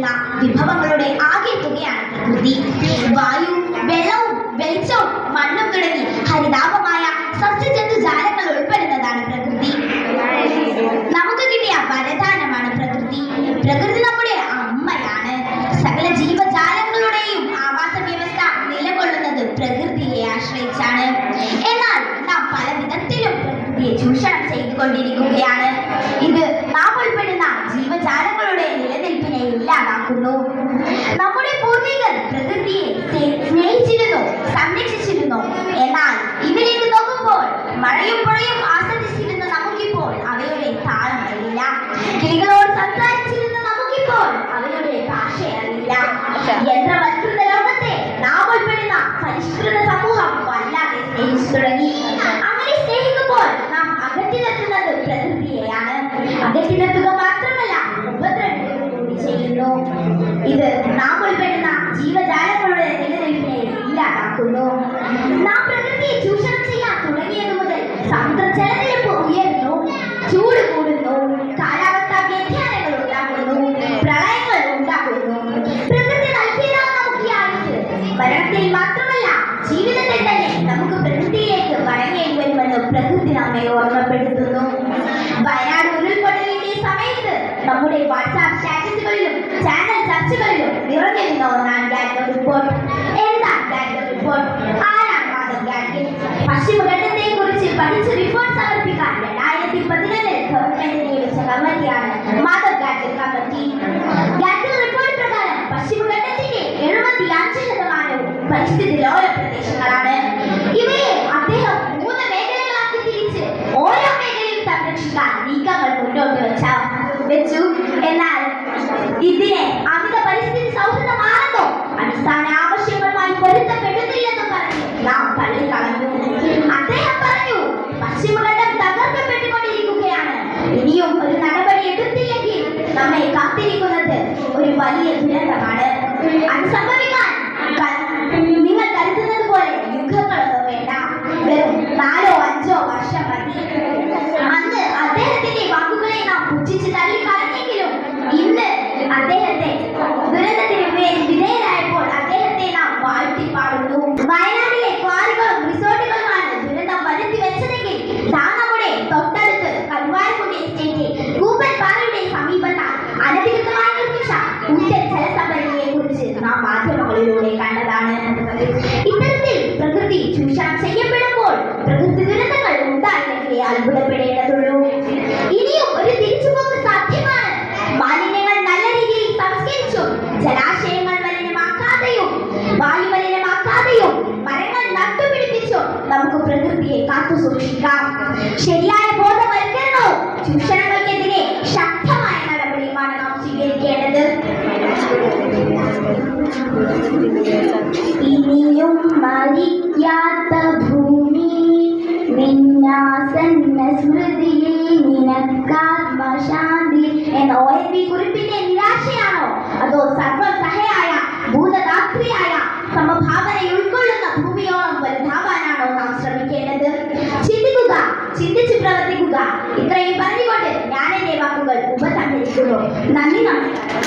നൽകുന്ന വിഭവങ്ങളുടെ ആകെ തുകയാണ് പ്രകൃതി. വായു വെള്ളവും വെളിച്ചവും മണ്ണും തുടങ്ങി ഹരിതാപമായ സസ്യജന്തുജാലങ്ങൾ ഉൾപ്പെടുന്നതാണ് പ്രകൃതി. നമുക്ക് കിട്ടിയ വരദാനമാണ് പ്രകൃതി. പ്രകൃതി നമ്മുടെ അമ്മയാണ്. സകല ജീവജാലങ്ങളുടെയും ആവാസ വ്യവസ്ഥ നിലകൊള്ളുന്നത് പ്രകൃതിയെ ആശ്രയിച്ചാണ്. എന്നാൽ നാം പല വിധത്തിലും പ്രകൃതിയെ ചൂഷണം ചെയ്തുകൊണ്ടിരിക്കുകയാണ്. ഇത് നാം ഉൾപ്പെടുന്ന ജീവജാല ഇല്ലാതാക്കുന്നു നമ്മുടെ പൂർവികർ പ്രകൃതിയെ സ്നേഹിച്ചിരുന്നു സംരക്ഷിച്ചിരുന്നു. എന്നാൽ ഇവരേക്ക് നോക്കുമ്പോൾ മഴയും പുഴയും ആസ്വദിച്ചിരുന്ന നമുക്കിപ്പോൾ അവയുടെ താളം അറിയില്ല. കിളികളോട് സംസാരിച്ചിരുന്ന നമുക്കിപ്പോൾ അവയുടെ ഭാഷ അറിയില്ല. യന്ത്രവൽകൃത പ്രകൃതി നമ്മെ ഓർമ്മപ്പെടുത്തുന്നു. വയനാട് ഉരുൾപൊട്ടലിന്റെ സമയത്ത് നമ്മുടെ വാട്സാപ്പ് സ്റ്റാറ്റസുകളിലും ചാനൽ ചർച്ചകളിലും നിറഞ്ഞിരുന്ന ഒന്നാണ് ഗാഡ്ഗോ റിപ്പോർട്ട് എന്താണ് ഗാഡ്ഗോ റിപ്പോർട്ട് ആരാണ് മാധവ് ഗാഡ്ഗിൽ പശ്ചിമഘട്ടത്തെ കുറിച്ച് പഠിച്ച റിപ്പോർട്ട് ദുരന്തമാണ് അത് സംഭവിക്കാൻ. നിങ്ങൾ കരുതുന്നത് പോലെ യുഗങ്ങളൊന്നും വേണ്ട. വെറും നാലോ അഞ്ചോ വർഷം മതി. ഇത്തരത്തിൽ പ്രകൃതി ചൂഷണം ചെയ്യപ്പെടുമ്പോൾ പ്രകൃതി ദുരന്തങ്ങൾ ഉണ്ടായില്ലെങ്കിലേ അത്ഭുതപ്പെടേണ്ടതുള്ളൂ. ഇനിയും ഒരു തിരിച്ചുപോക്ക് സാധ്യമാണ്. മാലിന്യങ്ങൾ നല്ല രീതിയിൽ സംസ്കരിച്ചും ജലാശയങ്ങൾ മലിനമാക്കാതെയും വായു മലിനമാക്കാതെയും മരങ്ങൾ നട്ടുപിടിപ്പിച്ചും നമുക്ക് പ്രകൃതിയെ കാത്തു സൂക്ഷിക്കാം. ശരിയായ ബോധവൽക്കരണവും ചൂഷണങ്ങൾക്കെതിരെ ശക്തമായ നടപടിയുമാണ് നാം സ്വീകരിക്കേണ്ടത്. ഇനിയും മരിക്കാത്ത ഭൂമി നിന്നാസന്ന സ്മൃതിയിൽ നിനക്കാത്മശാന്തി. എന്ന ഒ എൻ കുറിപ്പിന്റെ നിരാശയാണോ? അതോ സർവസഹയായ ഭൂതദാത്രിയായ സമഭാവനയെ ഉൾക്കൊള്ളുന്ന ഭൂമിയോളം വലുതാവാനാണോ നാം ശ്രമിക്കേണ്ടത്? ചിന്തിക്കുക ചിന്തിച്ച് പ്രവർത്തിക്കുക. ഇത്രയും പറഞ്ഞുകൊണ്ട് ഞാൻ എന്റെ വാക്കുകൾ ഉപസംഹരിക്കുന്നു. നന്ദി നമസ്കാരം.